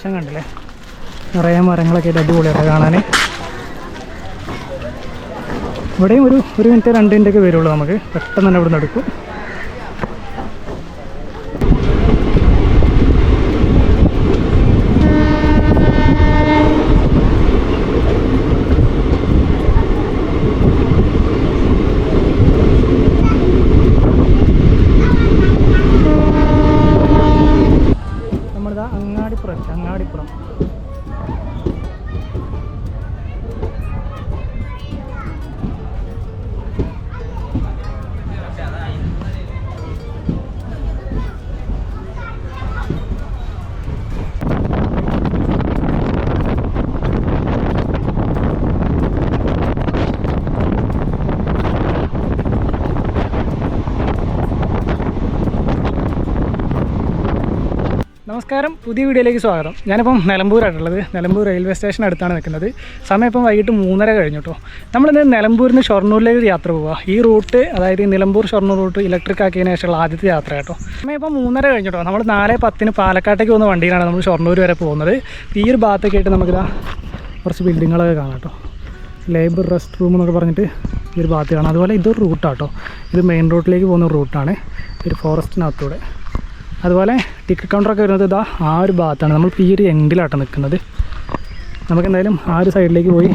Station കണ്ടില്ലേ? നിറയെ മരങ്ങളൊക്കെ ആയിട്ട് അടിപൊളിയായിട്ട് കാണാൻ ഇവിടെയും ഒരു ഒരു മിനിറ്റ് രണ്ട് മിനിറ്റ് ഒക്കെ വരുള്ളൂ നമുക്ക്. പെട്ടെന്ന് തന്നെ ഇവിടുന്ന് എടുക്കും നമ്മളിതാ അങ്ങാടിപ്പുറം. നമസ്കാരം. പുതിയ വീഡിയോയിലേക്ക് സ്വാഗതം. ഞാനിപ്പം നിലമ്പൂരായിട്ടുള്ളത്. നിലമ്പൂർ റെയിൽവേ സ്റ്റേഷൻ അടുത്താണ് നിൽക്കുന്നത്. സമയം ഇപ്പം വൈകിട്ട് മൂന്നര കഴിഞ്ഞു കേട്ടോ നമ്മളിന്ന് നിലമ്പൂരിൽ നിന്ന് ഷൊർണൂരിലേക്ക് യാത്ര പോവുക ഈ റൂട്ട് അതായത് നിലമ്പൂർ ഷൊർണൂർ റൂട്ട് ഇലക്ട്രിക് ആക്കിയതിന് ശേഷമുള്ള ആദ്യത്തെ യാത്ര കേട്ടോ. സമയം ഇപ്പം മൂന്നര കഴിഞ്ഞു കേട്ടോ നമ്മൾ നാല് പത്തിന് പാലക്കാട്ടേക്ക് പോകുന്ന വണ്ടിയിലാണ് നമ്മൾ ഷൊർണൂർ വരെ പോകുന്നത്. ഈ ഒരു ഭാഗത്തൊക്കെ ആയിട്ട് നമുക്കിതാ കുറച്ച് ബിൽഡിങ്ങുകളൊക്കെ കാണാം കേട്ടോ ലേബർ റെസ്റ്റ് റൂം എന്നൊക്കെ പറഞ്ഞിട്ട് ഈ ഒരു ഭാഗത്ത് കാണാം. അതുപോലെ ഇതൊരു റൂട്ടാട്ടോ ഇത് മെയിൻ റോഡിലേക്ക് പോകുന്ന റൂട്ടാണ്. ഒരു ഫോറസ്റ്റിനകത്തൂടെ അതുപോലെ ടിക്കറ്റ് കൗണ്ടറൊക്കെ വരുന്നത് ഇതാ ആ ഒരു ഭാഗത്താണ്. നമ്മൾ ഈ ഒരു എൻഡിലാട്ടോ നിൽക്കുന്നത് നമുക്ക് എന്തായാലും ആ ഒരു സൈഡിലേക്ക് പോയി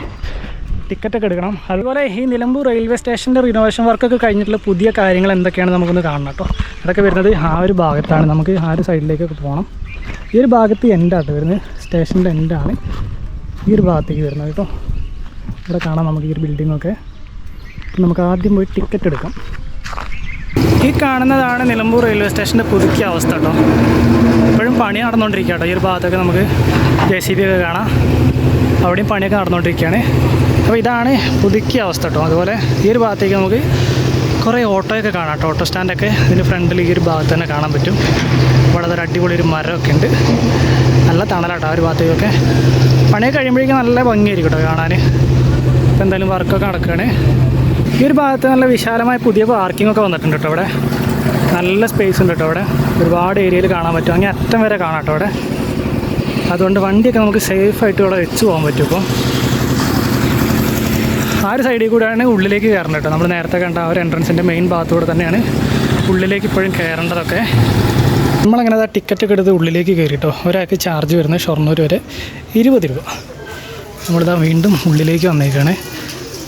ടിക്കറ്റൊക്കെ എടുക്കണം. അതുപോലെ ഈ നിലമ്പൂർ റെയിൽവേ സ്റ്റേഷന്റെ റിനോവേഷൻ വർക്കൊക്കെ കഴിഞ്ഞിട്ടുള്ള പുതിയ കാര്യങ്ങൾ എന്തൊക്കെയാണ് നമുക്കൊന്ന് കാണണം കേട്ടോ. അതൊക്കെ വരുന്നത് ആ ഒരു ഭാഗത്താണ്. നമുക്ക് ആ ഒരു സൈഡിലേക്കൊക്കെ പോകണം ഈ ഒരു ഭാഗത്ത് എൻഡാട്ടോ വരുന്നത്. സ്റ്റേഷന്റെ എൻഡാണ് ഈ ഒരു ഭാഗത്തേക്ക് വരുന്നത് കേട്ടോ. ഇവിടെ കാണാം നമുക്ക് ഈ ഒരു ബിൽഡിങ്ങൊക്കെ നമുക്ക് ആദ്യം പോയി ടിക്കറ്റ് എടുക്കാം. ഈ കാണുന്നതാണ് നിലമ്പൂർ റെയിൽവേ സ്റ്റേഷന്റെ പുതുക്കിയ അവസ്ഥ കേട്ടോ. ഇപ്പോഴും പണി നടന്നുകൊണ്ടിരിക്കുക ഈ ഒരു ഭാഗത്തൊക്കെ നമുക്ക് ജെ സി ബി ഒക്കെ കാണാം. അവിടെയും പണിയൊക്കെ നടന്നുകൊണ്ടിരിക്കുകയാണ്. അപ്പോൾ ഇതാണ് പുതുക്കിയ അവസ്ഥ കേട്ടോ. അതുപോലെ ഈ ഒരു ഭാഗത്തേക്ക് നമുക്ക് കുറേ ഓട്ടോയൊക്കെ കാണാം കേട്ടോ. ഓട്ടോ സ്റ്റാൻഡൊക്കെ ഇതിന്റെ ഫ്രണ്ടിൽ ഈ ഒരു ഭാഗത്ത് തന്നെ കാണാൻ പറ്റും. വളരെ അടിപൊളി ഒരു മരമൊക്കെ ഉണ്ട്. നല്ല തണലാട്ടോ ആ ഒരു ഭാഗത്തേക്കൊക്കെ. പണിയൊക്കെ കഴിയുമ്പോഴേക്കും നല്ല ഭംഗിയായിരിക്കും കേട്ടോ കാണാൻ. ഇപ്പോൾ എന്തായാലും വർക്കൊക്കെ നടക്കുകയാണ്. ഈ ഒരു ഭാഗത്ത് നല്ല വിശാലമായ പുതിയ പാർക്കിംഗ് ഒക്കെ വന്നിട്ടുണ്ട് കേട്ടോ അവിടെ. നല്ല സ്പേസ് ഉണ്ട് കേട്ടോ ഇവിടെ ഒരുപാട് ഏരിയയിൽ കാണാൻ പറ്റും. അങ്ങനെ അറ്റം വരെ കാണാം കേട്ടോ അവിടെ. അതുകൊണ്ട് വണ്ടിയൊക്കെ നമുക്ക് സേഫായിട്ട് ഇവിടെ വെച്ച് പോകാൻ പറ്റും ഇപ്പം. ആ ഒരു സൈഡിൽ കൂടെയാണ് ഉള്ളിലേക്ക് കയറേണ്ടത് കേട്ടോ നമ്മൾ നേരത്തെ കണ്ട ആ ഒരു എൻട്രൻസിന്റെ മെയിൻ ഭാഗത്തൂടെ തന്നെയാണ് ഉള്ളിലേക്ക് ഇപ്പോഴും കയറേണ്ടതൊക്കെ. നമ്മളങ്ങനെ ആ ടിക്കറ്റ് ഒക്കെ എടുത്ത് ഉള്ളിലേക്ക് കയറി കേട്ടോ ഒരാൾക്ക് ചാർജ് വരുന്നത് ഷൊർണൂർ വരെ ഇരുപത് രൂപ. നമ്മളിതാ വീണ്ടും ഉള്ളിലേക്ക് വന്നേക്കാണ്.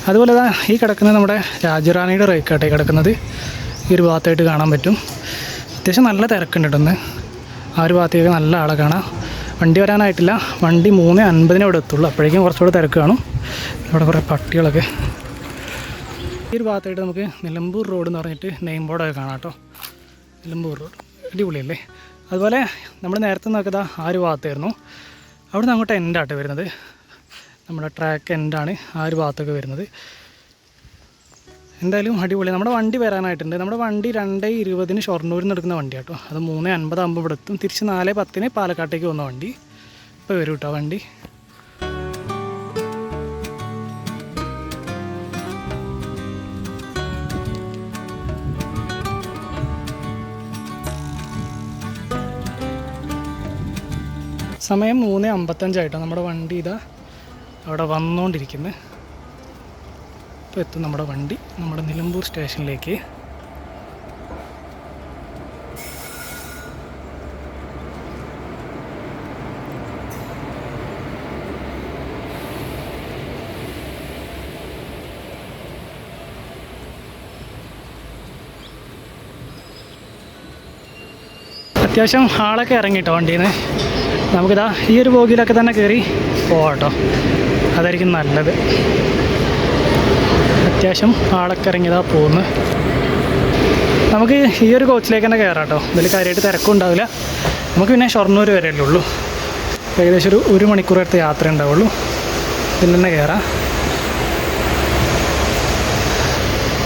അതുപോലെ തന്നെ ഈ കിടക്കുന്നത് നമ്മുടെ രാജറാണിയുടെ റേക്കാട്ടെ കിടക്കുന്നത്. ഈ ഒരു ഭാഗത്തായിട്ട് കാണാൻ പറ്റും. അത്യാവശ്യം നല്ല തിരക്കുണ്ട് ഇടുന്ന് ആ ഒരു ഭാഗത്തേക്ക് നല്ല ആളെ കാണാം. വണ്ടി വരാനായിട്ടില്ല. വണ്ടി മൂന്ന് അൻപതിനെ ഇവിടെ എത്തുള്ളൂ. അപ്പോഴേക്കും കുറച്ചുകൂടെ തിരക്ക് കാണും. ഇവിടെ കുറേ പട്ടികളൊക്കെ. ഈ ഒരു ഭാഗത്തായിട്ട് നമുക്ക് നിലമ്പൂർ റോഡ് എന്ന് പറഞ്ഞിട്ട് നെയിം ബോർഡൊക്കെ കാണാം കേട്ടോ. നിലമ്പൂർ റോഡ്. അടിപൊളിയല്ലേ? അതുപോലെ നമ്മൾ നേരത്തെ നോക്കിയതാ ആ ഒരു ഭാഗത്തായിരുന്നു. അവിടെ നിന്ന് അങ്ങോട്ട് ആട്ട് വരുന്നത്. നമ്മുടെ ട്രാക്ക് എൻഡാണ് ആ ഒരു ഭാഗത്തൊക്കെ വരുന്നത്. എന്തായാലും അടിപൊളി. നമ്മുടെ വണ്ടി വരാനായിട്ടുണ്ട്. നമ്മുടെ വണ്ടി രണ്ട് ഇരുപതിന് ഷൊർണൂരിൽ നിന്ന് എടുക്കുന്ന വണ്ടി കേട്ടോ അത് മൂന്ന് അൻപതാകുമ്പോൾ ഇവിടെ എത്തും. തിരിച്ച് നാല് പത്തിന് പാലക്കാട്ടേക്ക് പോകുന്ന വണ്ടി. ഇപ്പോൾ വരും കേട്ടോ വണ്ടി. സമയം മൂന്ന് അമ്പത്തഞ്ചായിട്ടോ. നമ്മുടെ വണ്ടി ഇതാ. അവിടെ വന്നുകൊണ്ടിരിക്കുന്നത് ഇപ്പോൾ എത്തും നമ്മുടെ വണ്ടി. നമ്മുടെ നിലമ്പൂർ സ്റ്റേഷനിലേക്ക്. അത്യാവശ്യം ആളൊക്കെ ഇറങ്ങിയിട്ടോ വണ്ടിയിൽ നിന്ന് നമുക്കിതാ ഈ ഒരു ബോഗിയിലൊക്കെ തന്നെ കയറി പോവാട്ടോ. അതായിരിക്കും നല്ലത്. അത്യാവശ്യം ആളൊക്കെ ഇറങ്ങിയതാ പോകുന്നു നമുക്ക് ഈ ഒരു കോച്ചിലേക്ക് തന്നെ കയറാം കേട്ടോ ഇതിൽ കാര്യമായിട്ട് തിരക്കും ഉണ്ടാവില്ല. നമുക്ക് പിന്നെ ഷൊർണൂർ വരെയല്ലേ ഉള്ളൂ. ഏകദേശം ഒരു ഒരു മണിക്കൂർ അടുത്ത് യാത്ര ഉണ്ടാവുള്ളൂ. ഇതിൽ തന്നെ കയറാം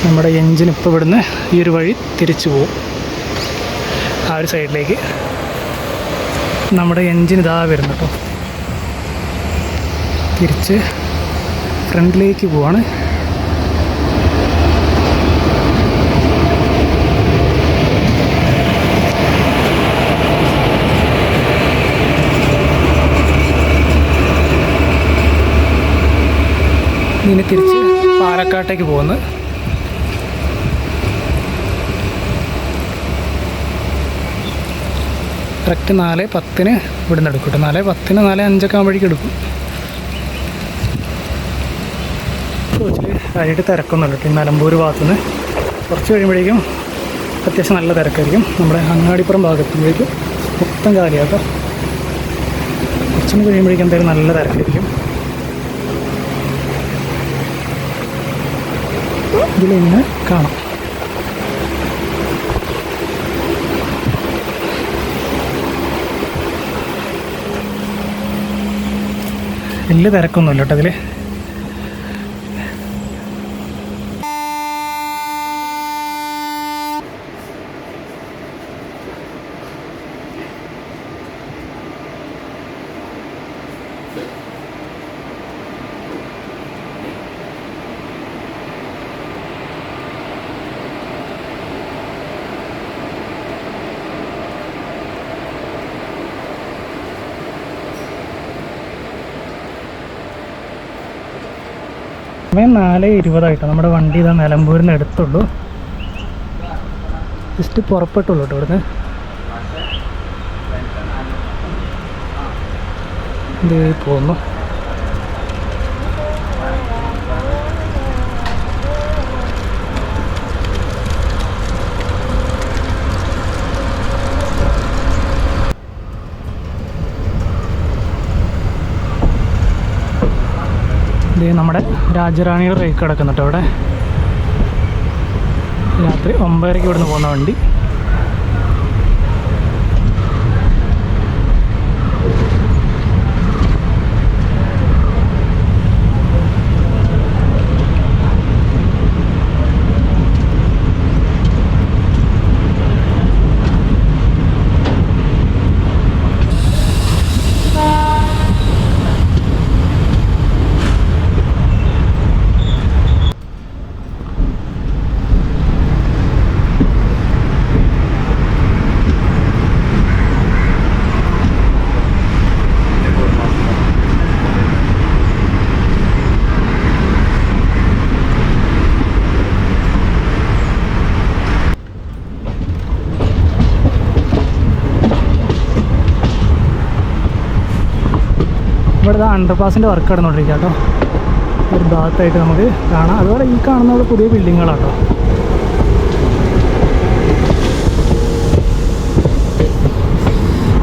നമ്മുടെ എൻജിൻ ഇപ്പോൾ ഇവിടുന്ന് ഈ ഒരു വഴി തിരിച്ചു പോവും. ആ ഒരു സൈഡിലേക്ക്. നമ്മുടെ എൻജിൻ ഇതാ വരുന്നു കേട്ടോ. തിരിച്ച് ഫ്രണ്ടിലേക്ക് പോവാണ്. ഇനി തിരിച്ച് പാലക്കാട്ടേക്ക് പോകുന്നു കറക്റ്റ് നാല് പത്തിന് ഇവിടുന്ന് എടുക്കും കേട്ടോ. നാല് പത്തിന് നാല് അഞ്ചൊക്കെ ആകുമ്പോഴേക്കും എടുക്കും. കാര്യമായിട്ട് തിരക്കൊന്നുമില്ല കേട്ടോ നിലമ്പൂർ ഭാഗത്തുനിന്ന് കുറച്ച് കഴിയുമ്പോഴേക്കും അത്യാവശ്യം നല്ല തിരക്കായിരിക്കും. നമ്മുടെ അങ്ങാടിപ്പുറം ഭാഗത്തുമ്പോഴേക്കും മൊത്തം കാലിയാട്ടോ. കുറച്ചും കഴിയുമ്പോഴേക്കും എന്തായാലും നല്ല തിരക്കായിരിക്കും. ഇതിലിങ്ങനെ കാണാം. വലിയ തിരക്കൊന്നുമില്ല കേട്ടോ ഇതിൽ സമയം നാല് ഇരുപതായിട്ടോ. നമ്മുടെ വണ്ടി ഇതാ നിലമ്പൂരിൽ നിന്ന് എടുത്തുള്ളൂ. ജസ്റ്റ് പുറപ്പെട്ടുള്ളൂ കേട്ടോ ഇവിടുന്ന്. പോന്നു. ഇത് നമ്മുടെ രാജറാണിയുടെ റേക്ക് കിടക്കുന്നുണ്ട് അവിടെ. രാത്രി ഒമ്പതരയ്ക്ക് ഇവിടുന്ന് പോകുന്ന വണ്ടി. ഇവിടെ അണ്ടർപാസിന്റെ വർക്ക് നടന്നുകൊണ്ടിരിക്കുക കേട്ടോ. ഒരു ഭാഗത്തായിട്ട് നമുക്ക് കാണാം. അതുപോലെ ഈ കാണുന്ന പുതിയ ബിൽഡിങ്ങുകളാട്ടോ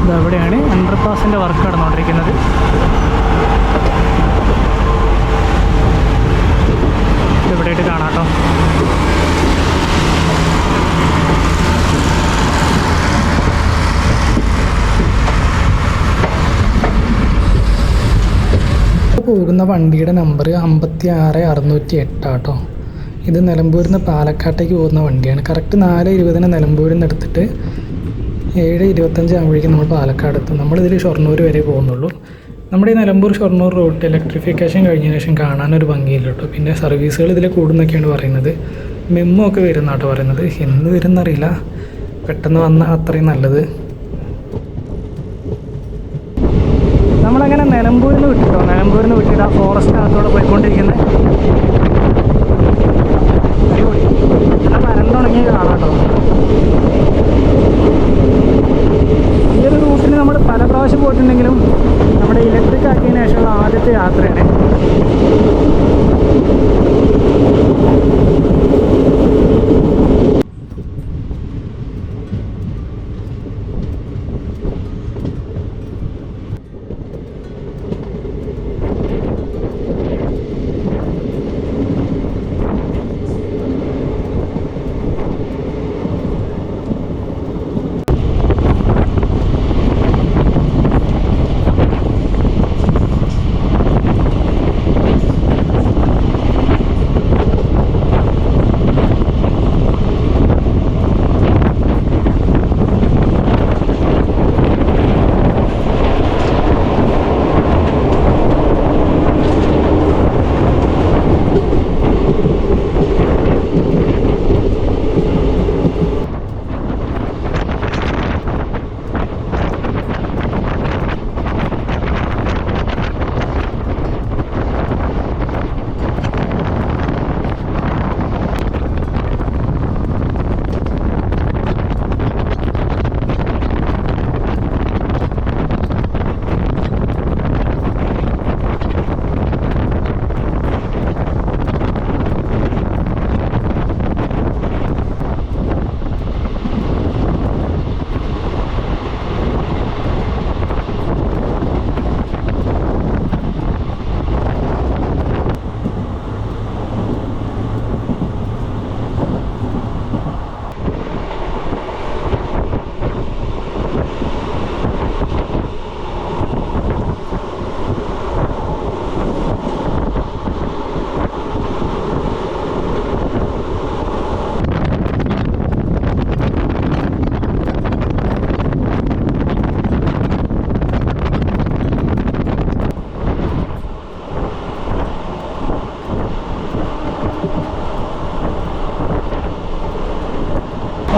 ഇതവിടെയാണ് അണ്ടർപാസിന്റെ വർക്ക് നടന്നുകൊണ്ടിരിക്കുന്നത്. ഇവിടെയായിട്ട് കാണാം കേട്ടോ. പോകുന്ന വണ്ടിയുടെ നമ്പർ അമ്പത്തി ആറ് അറുന്നൂറ്റി എട്ടാട്ടോ ഇത് നിലമ്പൂരിൽ നിന്ന് പാലക്കാട്ടേക്ക് പോകുന്ന വണ്ടിയാണ്. കറക്റ്റ് നാല് ഇരുപതിന് നിലമ്പൂരിൽ നിന്ന് എടുത്തിട്ട് ഏഴ് ഇരുപത്തഞ്ച് ആകുമ്പോഴേക്കും നമ്മൾ പാലക്കാട് എത്തും. നമ്മളിതിൽ ഷൊർണൂർ വരെ പോകുന്നുള്ളൂ. നമ്മുടെ ഈ നിലമ്പൂർ ഷൊർണൂർ റൂട്ട് ഇലക്ട്രിഫിക്കേഷൻ കഴിഞ്ഞ ശേഷം കാണാനൊരു ഭംഗിയില്ല കേട്ടോ പിന്നെ സർവീസുകൾ ഇതിൽ കൂടുന്നൊക്കെയാണ് പറയുന്നത്. മെമ്മോ ഒക്കെ വരുന്ന പറയുന്നത്. എന്ന് വരുന്നറിയില്ല. പെട്ടെന്ന് വന്നാൽ അത്രയും നല്ലത് നമ്മളങ്ങനെ നിലമ്പൂരിൽ നിന്ന് വിട്ടിട്ടോ നിലമ്പൂരിൽ നിന്ന് വിട്ടിട്ട് ആ ഫോറസ്റ്റിനകത്തോടെ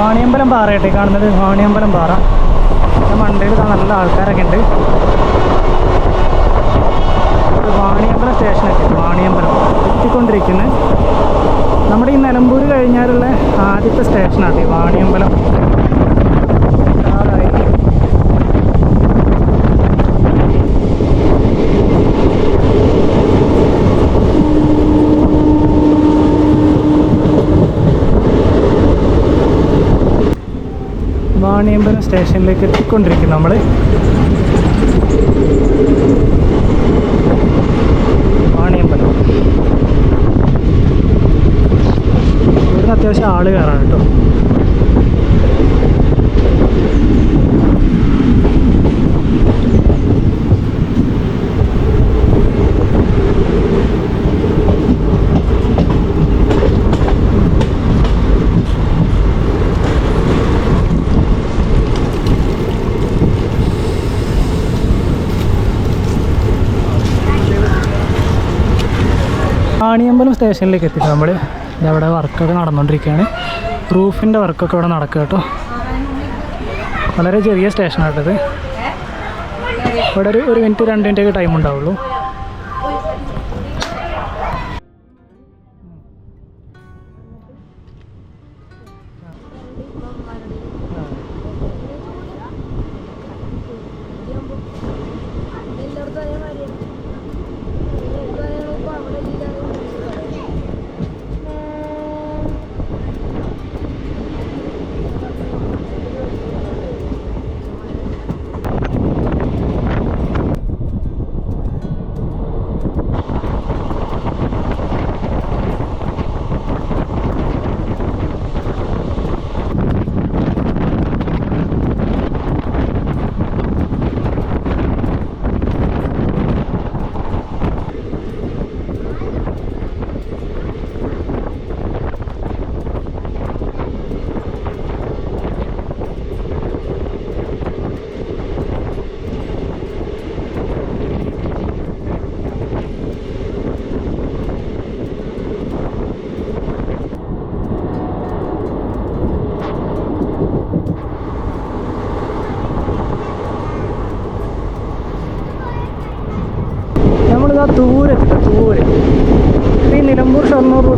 വാണിയമ്പലം പാറയട്ടെ കാണുന്നത് വാണിയമ്പലം പാറ. മണ്ടയിൽ നല്ല ആൾക്കാരൊക്കെ ഉണ്ട്. വാണിയമ്പലം സ്റ്റേഷനൊക്കെ വാണിയമ്പലം എത്തിക്കൊണ്ടിരിക്കുന്നത് നമ്മുടെ ഈ നിലമ്പൂർ കഴിഞ്ഞാലുള്ള ആദ്യത്തെ സ്റ്റേഷനാണ് വാണിയമ്പലം ആളായി. വാണിയമ്പലം സ്റ്റേഷനിലേക്ക് എത്തിക്കൊണ്ടിരിക്കും നമ്മൾ വാണിയമ്പലം ഇവിടുന്ന് അത്യാവശ്യം ആൾ കയറാണ് കേട്ടോ. ആണിയമ്പലം സ്റ്റേഷനിലേക്ക് എത്തി നമ്മൾ ഇവിടെ വർക്കൊക്കെ നടന്നുകൊണ്ടിരിക്കുകയാണ് റൂഫിന്റെ വർക്കൊക്കെ ഇവിടെ നടക്കുക കേട്ടോ. വളരെ ചെറിയ സ്റ്റേഷനായിട്ടത് ഇവിടെ ഒരു ഒരു മിനിറ്റ് രണ്ട് മിനിറ്റൊക്കെ ടൈം ഉണ്ടാവുള്ളൂ.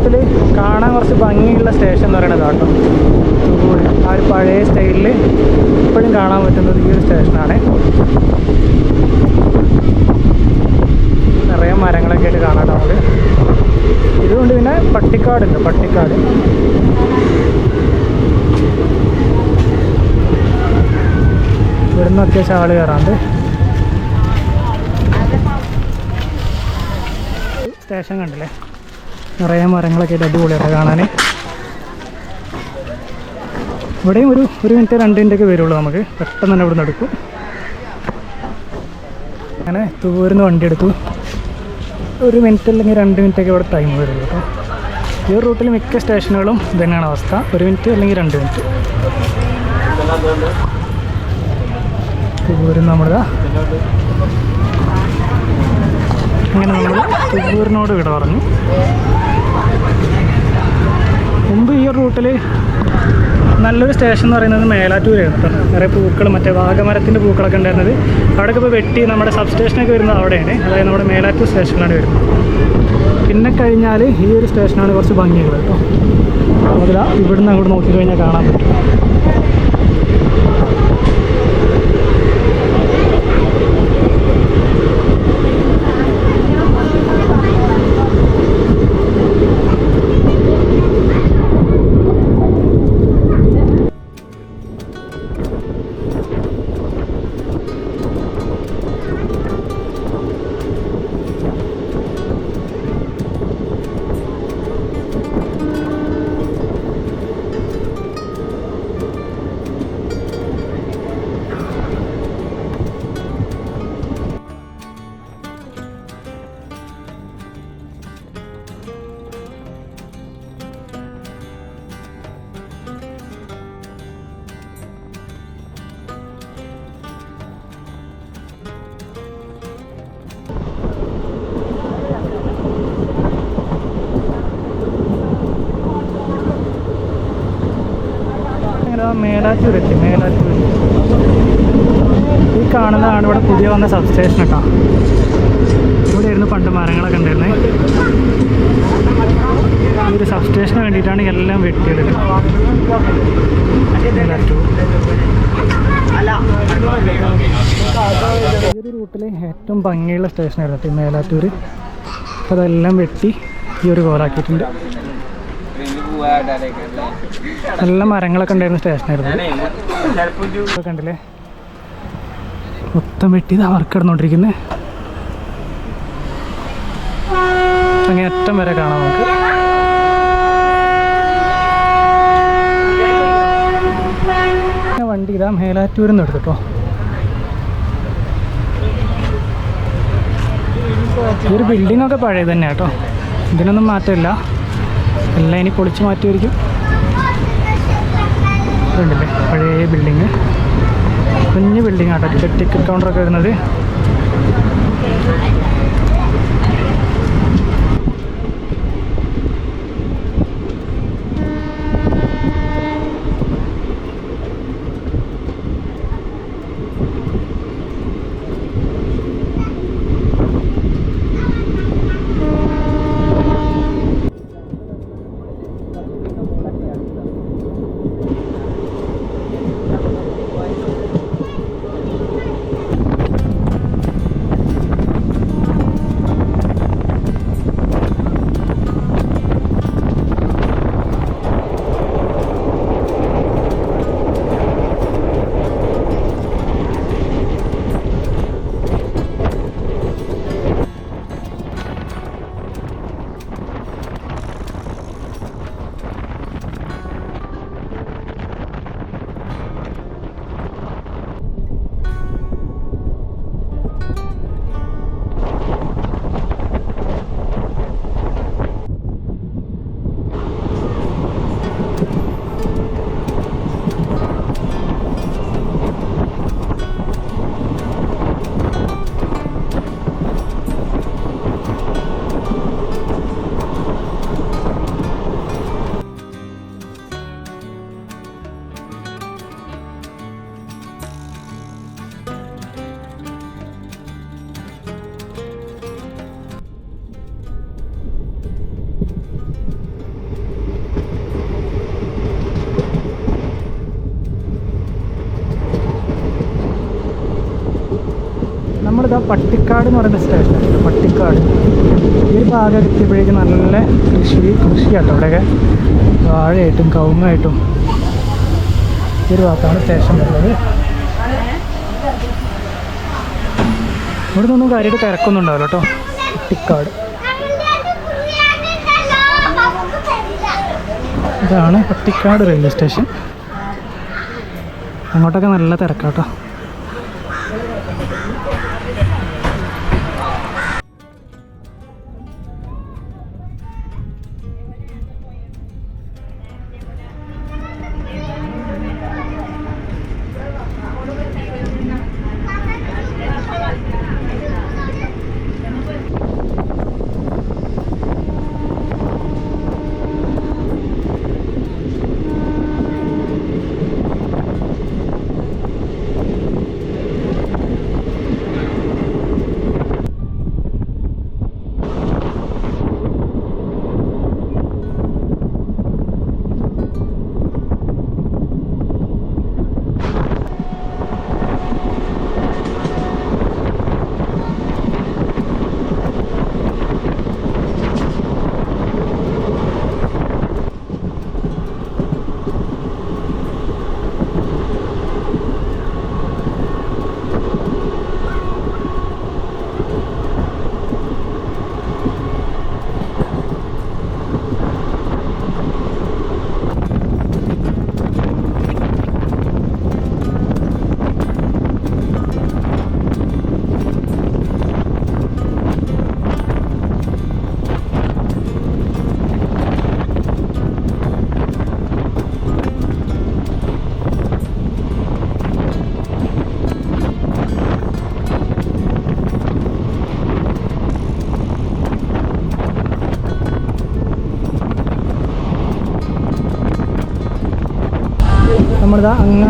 ഷൊർണൂർ കാണാൻ കുറച്ച് ഭംഗിയുള്ള സ്റ്റേഷൻ എന്ന് പറയുന്നത് കേട്ടോ. ആ ഒരു പഴയ സ്റ്റൈലിൽ ഇപ്പോഴും കാണാൻ പറ്റുന്നത് ഈ ഒരു സ്റ്റേഷനാണ്. നിറയെ മരങ്ങളൊക്കെ ആയിട്ട് കാണാം നമുക്ക്. ഇതുകൊണ്ട് പിന്നെ പട്ടിക്കാടുണ്ട് പട്ടിക്കാട്. ഇവിടുന്ന് അത്യാവശ്യം ആൾ കയറാണ്ട്. സ്റ്റേഷൻ കണ്ടില്ലേ? നിറയെ മരങ്ങളൊക്കെ ആയിട്ട് അടിപൊളിയാണ് കാണാൻ ഇവിടെയും ഒരു ഒരു മിനിറ്റ് രണ്ട് മിനിറ്റ് ഒക്കെ വരുള്ളൂ നമുക്ക്. പെട്ടെന്ന് തന്നെ ഇവിടെ നിന്ന് എടുക്കും. അങ്ങനെ തൂരുന്ന വണ്ടി എടുത്തു. ഒരു മിനിറ്റ് അല്ലെങ്കിൽ രണ്ട് മിനിറ്റ് ഒക്കെ ഇവിടെ ടൈം വരുള്ളൂ കേട്ടോ. ഈ റൂട്ടിൽ മിക്ക സ്റ്റേഷനുകളും ഇതന്നെയാണ് അവസ്ഥ. ഒരു മിനിറ്റ് അല്ലെങ്കിൽ രണ്ട് മിനിറ്റ്. തൂരുന്ന നമ്മളിതാ അങ്ങനെ നമ്മൾ തൃശ്ശൂരിനോട് വിട പറഞ്ഞു. മുമ്പ് ഈ ഒരു റൂട്ടിൽ നല്ലൊരു സ്റ്റേഷൻ എന്ന് പറയുന്നത് മേലാറ്റൂരായിരുന്നു കേട്ടോ. നിറയെ പൂക്കൾ മറ്റേ വാഗമരത്തിന്റെ പൂക്കളൊക്കെ ഉണ്ടായിരുന്നത്. അവിടെയൊക്കെ ഇപ്പോൾ വെട്ടി നമ്മുടെ സബ് സ്റ്റേഷനൊക്കെ വരുന്നത് അവിടെയാണ്. അതായത് നമ്മുടെ മേലാറ്റൂർ സ്റ്റേഷനിലാണ് വരുന്നത്. പിന്നെ കഴിഞ്ഞാൽ ഈ ഒരു സ്റ്റേഷനാണ് കുറച്ച് ഭംഗിയുള്ളത് കേട്ടോ. അതിലാ ഇവിടുന്ന് അങ്ങോട്ട് നോക്കി കഴിഞ്ഞാൽ കാണാൻ പറ്റും. മേലാറ്റൂർ എത്തി ഈ കാണുന്നതാണ് ഇവിടെ പുതിയ വന്ന സബ്സ്റ്റേഷൻ കേട്ടോ ഇവിടെ ആയിരുന്നു പണ്ട് മരങ്ങളൊക്കെ ഉണ്ടായിരുന്നത് ഈ ഒരു സബ്സ്റ്റേഷന് വേണ്ടിയിട്ടാണ് എല്ലാം മേലാറ്റൂർ ഈ ഒരു റൂട്ടിലെ ഏറ്റവും ഭംഗിയുള്ള സ്റ്റേഷനായിരുന്നു മേലാറ്റൂർ അതെല്ലാം വെട്ടി ഈ ഒരു കോലാക്കിയിട്ടുണ്ട് നല്ല മരങ്ങളൊക്കെ ഉണ്ടായിരുന്ന സ്റ്റേഷനായിരുന്നു. കണ്ടില്ലേ? മൊത്തം വെട്ടി ഇതാ വർക്ക് കിടന്നുകൊണ്ടിരിക്കുന്നത് അങ്ങനെ അറ്റം വരെ കാണാം നമുക്ക്. വണ്ടി ഇതാ മേലാറ്റൂരിൽ നിന്ന് എടുത്തിട്ടോ ഈ ഒരു ബിൽഡിംഗ് ഒക്കെ പഴയത് തന്നെ കേട്ടോ. ഇതിനൊന്നും മാറ്റമില്ല. എല്ലാം ഇനി പൊളിച്ച് മാറ്റുമായിരിക്കും ഇതുണ്ടല്ലേ? പഴയ ബിൽഡിങ് കുഞ്ഞ് ബിൽഡിങ്ങാട്ടോ ടിക്കറ്റ് ടിക്കറ്റ് കൗണ്ടറൊക്കെ വരുന്നത്. പട്ടിക്കാട് എന്ന് പറയുന്ന സ്റ്റേഷൻ പട്ടിക്കാട്. ഈ ഒരു ഭാഗം എത്തിയപ്പോഴേക്കും നല്ല കൃഷി കൃഷിയാട്ടോ. അവിടെയൊക്കെ വാഴയായിട്ടും കവുങ്ങായിട്ടും ഈ ഒരു ഭാഗത്താണ് സ്റ്റേഷൻ വരുന്നത്. ഇവിടെ നിന്നൊന്നും കാര്യമായിട്ട് തിരക്കൊന്നും ഉണ്ടാവില്ല കേട്ടോ. പട്ടിക്കാട്. ഇതാണ് പട്ടിക്കാട് റെയിൽവേ സ്റ്റേഷൻ അങ്ങോട്ടൊക്കെ നല്ല തിരക്കാട്ടോ.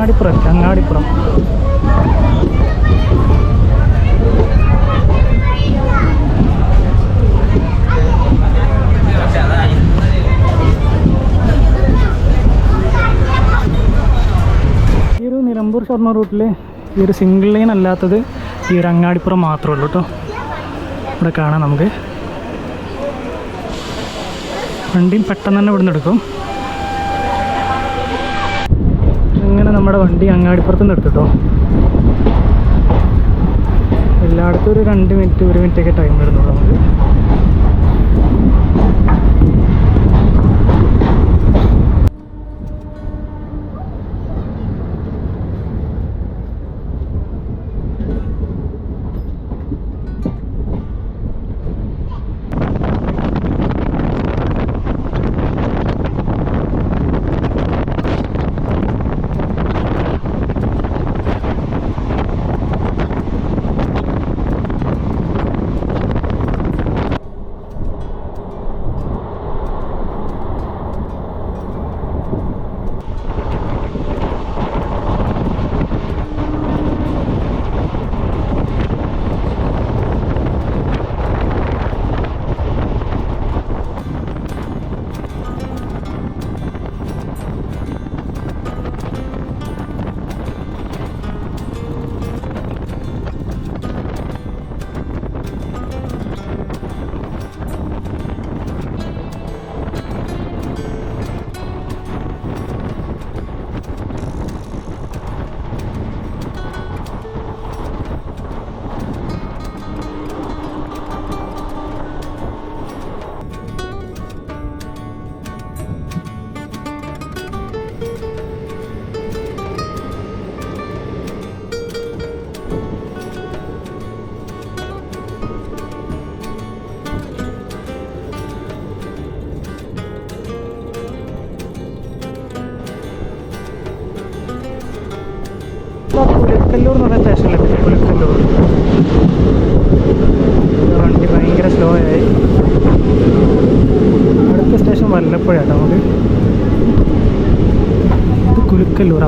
ചങ്ങാടിപ്പുറം എത്തി അങ്ങാടിപ്പുറം. ഈ ഒരു നിലമ്പൂർ ഷർമ്മ റൂട്ടിൽ ഈ ഒരു സിംഗിൾ ലൈൻ അല്ലാത്തത് ഈ ഒരു അങ്ങാടിപ്പുറം മാത്രമേ ഉള്ളൂ കേട്ടോ ഇവിടെ കാണാം നമുക്ക്. വണ്ടിയും പെട്ടെന്ന് തന്നെ ഇവിടുന്ന് എടുക്കും അങ്ങനെ നമ്മുടെ വണ്ടി അങ്ങാടിപ്പുറത്ത് നിന്ന് എടുത്തിട്ടോ എല്ലായിടത്തും ഒരു രണ്ട് മിനിറ്റ് ഒരു മിനിറ്റൊക്കെ ടൈം വരുന്നുള്ളൂ നമുക്ക്.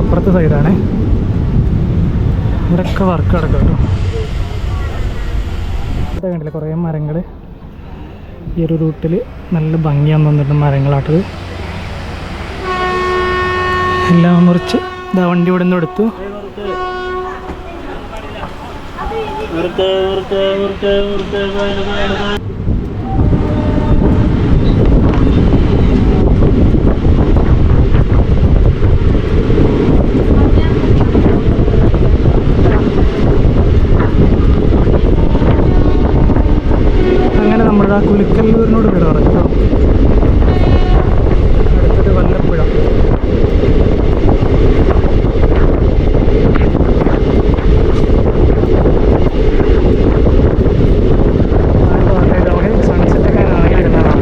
അപ്പുറത്തെ സൈഡാണ് ഇവിടെയൊക്കെ വർക്ക് നടക്കും കേട്ടോ ഇവിടെ കണ്ടില്ല കുറേ മരങ്ങൾ ഈ ഒരു റൂട്ടിൽ നല്ല ഭംഗിയാന്ന് വന്നിട്ട് മരങ്ങളാട്ടത് എല്ലാം മുറിച്ച് ഇതാ വണ്ടി ഇവിടെ നിന്ന് എടുത്തു നിർത്തേ നിർത്തേ നിർത്തേ നിർത്ത് വേല വേല അങ്ങനെ നമ്മുടെ ആ കുലുക്കല്ലൂരിനോട് വിട പറഞ്ഞു കേട്ടോ അടുത്തത് വല്ലപ്പുഴ സൺസെറ്റ് ഒക്കെ ഇറങ്ങി വരുന്നതാണ്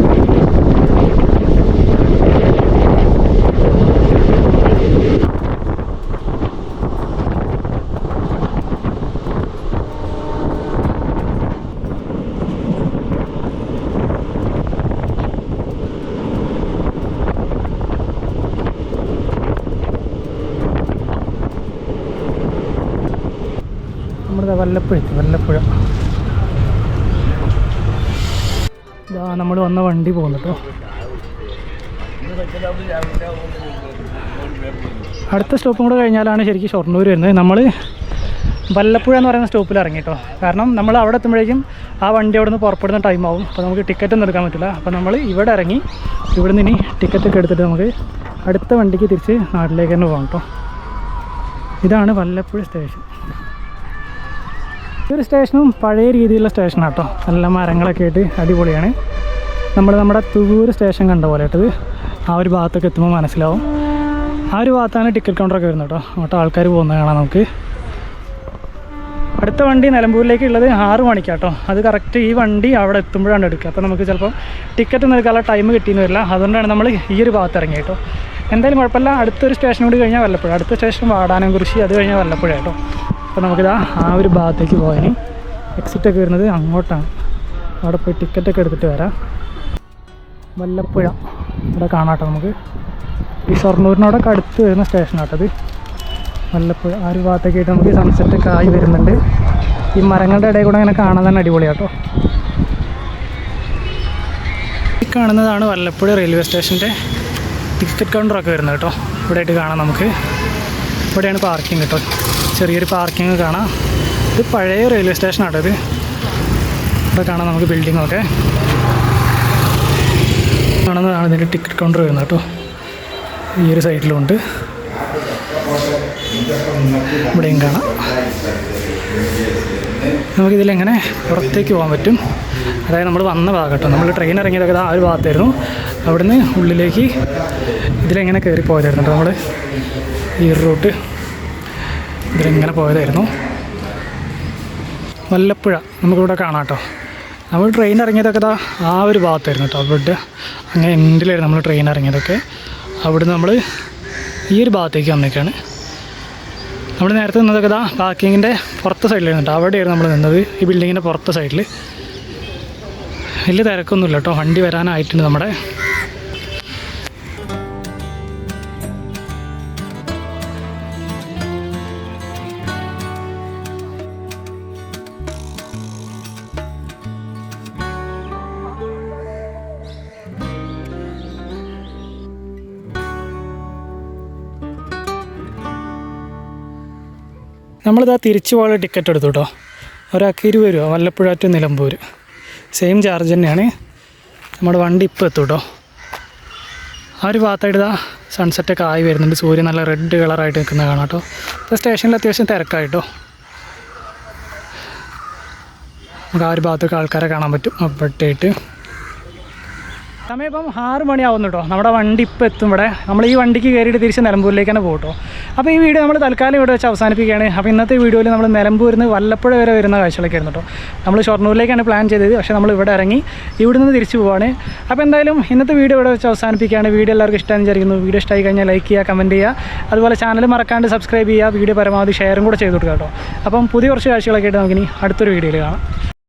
നമ്മുടെ വല്ലപ്പുഴ. ഇതാ നമ്മൾ വന്ന വണ്ടി പോകുന്നു അടുത്ത സ്റ്റോപ്പും കൂടെ കഴിഞ്ഞാലാണ് ശരിക്കും ഷൊർണൂർ വരുന്നത്. നമ്മൾ വല്ലപ്പുഴ എന്ന് പറയുന്ന സ്റ്റോപ്പിൽ ഇറങ്ങി കേട്ടോ കാരണം നമ്മൾ അവിടെ എത്തുമ്പോഴേക്കും ആ വണ്ടി അവിടെ നിന്ന് പുറപ്പെടുന്ന ടൈം ആവും. അപ്പോൾ നമുക്ക് ടിക്കറ്റ് ഒന്നും എടുക്കാൻ പറ്റില്ല. അപ്പോൾ നമ്മൾ ഇവിടെ ഇറങ്ങി ഇവിടെ നിന്ന് ഇനി ടിക്കറ്റ് ഒക്കെ എടുത്തിട്ട് നമുക്ക് അടുത്ത വണ്ടിക്ക് തിരിച്ച് നാട്ടിലേക്ക് തന്നെ പോകാം കേട്ടോ. ഇതാണ് വല്ലപ്പുഴ സ്റ്റേഷൻ ഒരു സ്റ്റേഷനും പഴയ രീതിയിലുള്ള സ്റ്റേഷനാണ് കേട്ടോ നല്ല മരങ്ങളൊക്കെ ആയിട്ട് അടിപൊളിയാണ്. നമ്മൾ നമ്മുടെ തുവൂർ സ്റ്റേഷൻ കണ്ട പോലെ കേട്ടത് ആ ഒരു ഭാഗത്തൊക്കെ എത്തുമ്പോൾ മനസ്സിലാവും. ആ ഒരു ഭാഗത്താണ് ടിക്കറ്റ് കൗണ്ടറൊക്കെ വരുന്നത് കേട്ടോ അങ്ങോട്ട് ആൾക്കാർ പോകുന്നത് കാണാം നമുക്ക്. അടുത്ത വണ്ടി നിലമ്പൂരിലേക്ക് ഉള്ളത് ആറ് മണിക്കാട്ടോ അത് കറക്റ്റ് ഈ വണ്ടി അവിടെ എത്തുമ്പോഴാണ് എടുക്കുക. അപ്പോൾ നമുക്ക് ചിലപ്പോൾ ടിക്കറ്റ് നിൽക്കാനുള്ള ടൈം കിട്ടിയെന്ന് വരില്ല. അതുകൊണ്ടാണ് നമ്മൾ ഈ ഒരു ഭാഗത്ത് ഇറങ്ങി കേട്ടോ എന്തായാലും കുഴപ്പമില്ല. അടുത്തൊരു സ്റ്റേഷൻ കൂടി കഴിഞ്ഞാൽ വല്ലപ്പോഴും. അടുത്ത സ്റ്റേഷൻ വാടാനും കുറിച്ച് അത് കഴിഞ്ഞാൽ വല്ലപ്പുഴ കേട്ടോ. അപ്പോൾ നമുക്കിതാ ആ ഒരു ഭാഗത്തേക്ക് പോകാൻ എക്സിറ്റൊക്കെ വരുന്നത് അങ്ങോട്ടാണ്. അവിടെ പോയി ടിക്കറ്റൊക്കെ എടുത്തിട്ട് വരാം. വല്ലപ്പുഴ ഇവിടെ കാണാട്ടോ നമുക്ക്. ഈ ഷൊർണൂരിനോടൊക്കെ അടുത്ത് വരുന്ന സ്റ്റേഷനാട്ടത് വല്ലപ്പുഴ ആ ഒരു ഭാഗത്തേക്ക് ആയിട്ട് നമുക്ക് സൺസെറ്റ് ആയി വരുന്നുണ്ട്. ഈ മരങ്ങളുടെ ഇടയിൽ കൂടെ അങ്ങനെ കാണാൻ തന്നെ അടിപൊളിയാട്ടോ ഈ കാണുന്നതാണ് വല്ലപ്പുഴ റെയിൽവേ സ്റ്റേഷന്റെ ടിക്കറ്റ് കൗണ്ടറൊക്കെ വരുന്നത് കേട്ടോ. ഇവിടെ ആയിട്ട് കാണാം നമുക്ക്. ഇവിടെയാണ് പാർക്കിംഗ് കേട്ടോ. ചെറിയൊരു പാർക്കിംഗ് കാണാം. ഇത് പഴയ റെയിൽവേ സ്റ്റേഷനാട്ടോ ഇത്. ഇവിടെ കാണാം നമുക്ക് ബിൽഡിങ്ങൊക്കെ കാണുന്നതാണ് ഇതിന്റെ ടിക്കറ്റ് കൗണ്ടർ വരുന്നത് കേട്ടോ. ഈ ഒരു സൈഡിലുണ്ട് ഇവിടെയും കാണാം. നമുക്കിതിലെങ്ങനെ പുറത്തേക്ക് പോകാൻ പറ്റും? അതായത് നമ്മൾ വന്ന ഭാഗം കേട്ടോ നമ്മൾ ട്രെയിൻ ഇറങ്ങിയതൊക്കെ ആ ഒരു ഭാഗത്തായിരുന്നു. അവിടുന്ന് ഉള്ളിലേക്ക് ഇതിലെങ്ങനെ കയറി പോയതായിരുന്നു നമ്മൾ ഈ റൂട്ട് ഇതിലെങ്ങനെ പോയതായിരുന്നു. വല്ലപ്പുഴ നമുക്കിവിടെ കാണാം കേട്ടോ നമ്മൾ ട്രെയിൻ ഇറങ്ങിയതൊക്കെ ദാ ആ ഒരു ഭാഗത്തായിരുന്നു കേട്ടോ അവിടെ അങ്ങനെ എൻഡിലായിരുന്നു നമ്മൾ ട്രെയിൻ ഇറങ്ങിയതൊക്കെ. അവിടുന്ന് നമ്മൾ ഈ ഒരു ഭാഗത്തേക്ക് വന്നേക്കാണ്. നമ്മൾ നേരത്തെ നിന്നതൊക്കെ ഇതാ പാർക്കിങ്ങിന്റെ പുറത്തെ സൈഡിലായിരുന്നു കേട്ടോ അവിടെയായിരുന്നു നമ്മൾ നിന്നത്. ഈ ബിൽഡിങ്ങിന്റെ പുറത്തെ സൈഡിൽ വലിയ തിരക്കൊന്നുമില്ല കേട്ടോ. വണ്ടി വരാനായിട്ടുണ്ട് നമ്മുടെ. നമ്മളിതാ തിരിച്ചു പോകാനുള്ള ടിക്കറ്റ് എടുത്തു കേട്ടോ. ഒരാൾക്ക് ഇരുപത് രൂപ നിലമ്പൂർ സെയിം ചാർജ് തന്നെയാണ്. നമ്മുടെ വണ്ടി ഇപ്പോൾ എത്തും കേട്ടോ ആ ഒരു ഭാഗത്തായിട്ട് ഇതാ സൺസെറ്റൊക്കെ ആയി വരുന്നുണ്ട്. സൂര്യൻ നല്ല റെഡ് കളറായിട്ട് നിൽക്കുന്ന കാണാം കേട്ടോ ഇപ്പോൾ സ്റ്റേഷനിൽ അത്യാവശ്യം തിരക്കായിട്ടോ നമുക്ക് ആ ഒരു ഭാഗത്തൊക്കെ ആൾക്കാരെ കാണാൻ പറ്റും. അപ്പോഴത്തേട്ട് സമയം ഇപ്പം ആറ് മണിയാവുന്നു കേട്ടോ നമ്മുടെ വണ്ടി ഇപ്പോൾ എത്തും ഇവിടെ. നമ്മൾ ഈ വണ്ടിക്ക് കയറിയിട്ട് തിരിച്ച് നിലമ്പൂരിലേക്ക് തന്നെ പോകും കേട്ടോ അപ്പോൾ ഈ വീഡിയോ നമ്മൾ തൽക്കാലം ഇവിടെ വെച്ച് അവസാനിപ്പിക്കുകയാണ്. അപ്പോൾ ഇന്നത്തെ വീഡിയോയിൽ നമ്മൾ നിലമ്പൂരിൽ നിന്ന് വല്ലപ്പുഴ വരെ വരുന്ന കാഴ്ചകളൊക്കെ ആയിരുന്നു കേട്ടോ നമ്മൾ ഷൊർണൂരിലേക്കാണ് പ്ലാൻ ചെയ്തത്. പക്ഷേ നമ്മൾ ഇവിടെ ഇറങ്ങി ഇവിടെ നിന്ന് തിരിച്ചു പോവാണ്. അപ്പോൾ എന്തായാലും ഇന്നത്തെ വീഡിയോ ഇവിടെ വെച്ച് അവസാനിപ്പിക്കുകയാണ്. വീഡിയോ എല്ലാവർക്കും ഇഷ്ടമാണെന്ന് വിചാരിക്കുന്നു. വീഡിയോ ഇഷ്ടമായി കഴിഞ്ഞാൽ ലൈക്ക് ചെയ്യുക കമന്റ് ചെയ്യുക. അതുപോലെ ചാനൽ മറക്കാണ്ട് സബ്സ്ക്രൈബ് ചെയ്യുക. വീഡിയോ പരമാവധി ഷെയറും കൂടെ ചെയ്ത് കൊടുക്കുക കേട്ടോ അപ്പം പുതിയ കുറച്ച് കാഴ്ചകളൊക്കെ ആയിട്ട് നമുക്കിനി അടുത്തൊരു വീഡിയോയിൽ കാണാം.